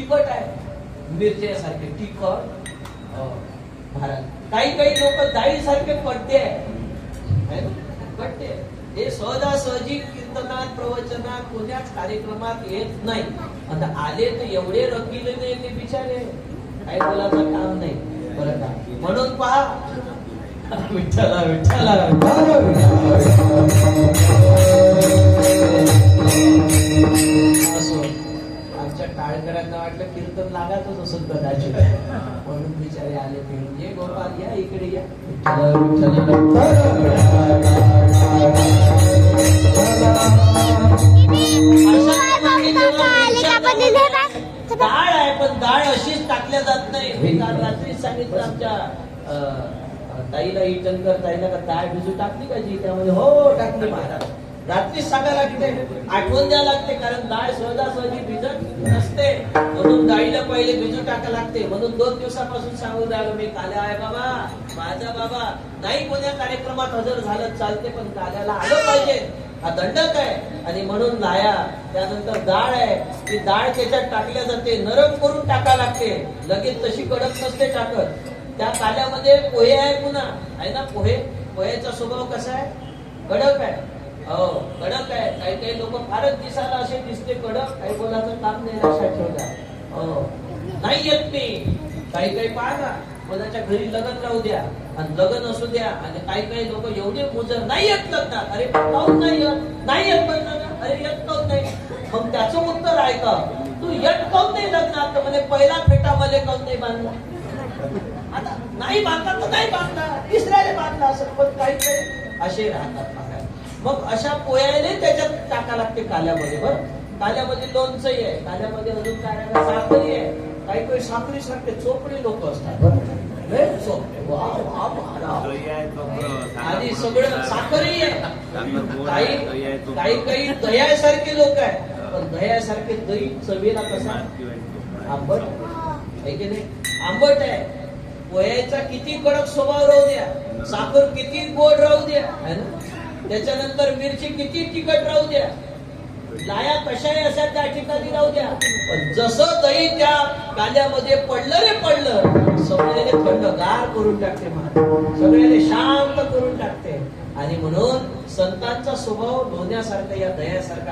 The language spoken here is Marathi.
तिखट आहे. मिरच्यासारखे तिखट भारत. काही काही लोक डाळीसारखे पडते. आहे पडते. हे सहजासहजी कीर्तनात प्रवचनात कोण्याच कार्यक्रमात येत नाही. आता आले तर एवढे रंगीले नाही ते बिचारे. काही बोलायचं काम नाही. बरं म्हणून पहा. विठ्ठला विठ्ठला. टाळकऱ्यांना कीर्तन लागातच असत कदाचित. म्हणून बिचारे आले फिरून. ये गोपाल या इकडे या. डाळ आहे पण डाळ अशीच टाकल्या जात नाही. मी काल रात्री सांगितलं आमच्या ताईला ही ताईला ताईला का डाळ भिजू टाकली का जी त्यामध्ये हो टाकली महाराज. रात्री सांगायला लागते आठवण द्या लागते कारण डाळ सहजासहजी भिजत नसते. म्हणून डाळीला पहिले भिजू टाका लागते. म्हणून दोन दिवसापासून सांगू द्यालो मी काल्या आहे बाबा माझा बाबा. नाही कोण्या कार्यक्रमात हजर झालं चालते पण काल्याला आलं पाहिजे. हा दंडक आहे. आणि म्हणून लाया. त्यानंतर डाळ आहे. ती डाळ त्याच्यात टाकल्या जाते. नरम करून टाका लागते. लगेच तशी कडक नसते टाकत. त्या काल्यामध्ये पोहे आहे पुन्हा. आहे ना पोहे? पोह्याचा स्वभाव कसा आहे? कडक आहे. हो कडक आहे. काही काही लोक फारच दिसायला असे दिसते कडक काही बोलाचं काम नाही. हो. नाही येत मी काही काही पाहा ना कोणाच्या घरी लग्न राहू द्या आणि लग्न असू द्या आणि काही काही लोक एवढे मुजर नाही येत लग्नात. अरे काऊन नाही येत. नाही येत पण अरे येत काऊन नाही मग त्याचं उत्तर आहे का तू येत काऊन नाही लग्नात. तर पहिला फेटा मले काऊन नाही बांधला. आता नाही बांधला तर नाही बांधला. तिसऱ्याने बांधला असं पण काही काही असे राहतात. मग अशा पोयाने त्याच्यात टाका लागते काल्यामध्ये बरं? काल्यामध्ये लोणचंही आहे. काल्यामध्ये अजून काय? साखरही आहे. काही काही साखरी सारखे चोपडे लोक असतात. आणि सगळं साखरही आहे. काही काही काही दह्यासारखे लोक आहे पण दह्यासारखे दही चवीला कसा? आंबट. आहे की नाही? आंबट आहे. पोह्याचा किती कडक स्वभाव राहू द्या. साखर किती गोड राहू द्या. है ना? त्याच्यानंतर मिरची किती तिखट राहू द्या? लाया कशाही अशा त्या ठिकाणी राहू द्या. पण जसं दही त्या कांद्यामध्ये पडलं रे पडलं सगळ्याने थंडगार करून टाकते महाराज. सगळ्याने शांत करून टाकते. आणि म्हणून संतांचा स्वभाव धोण्यासारखा या दह्यासारखा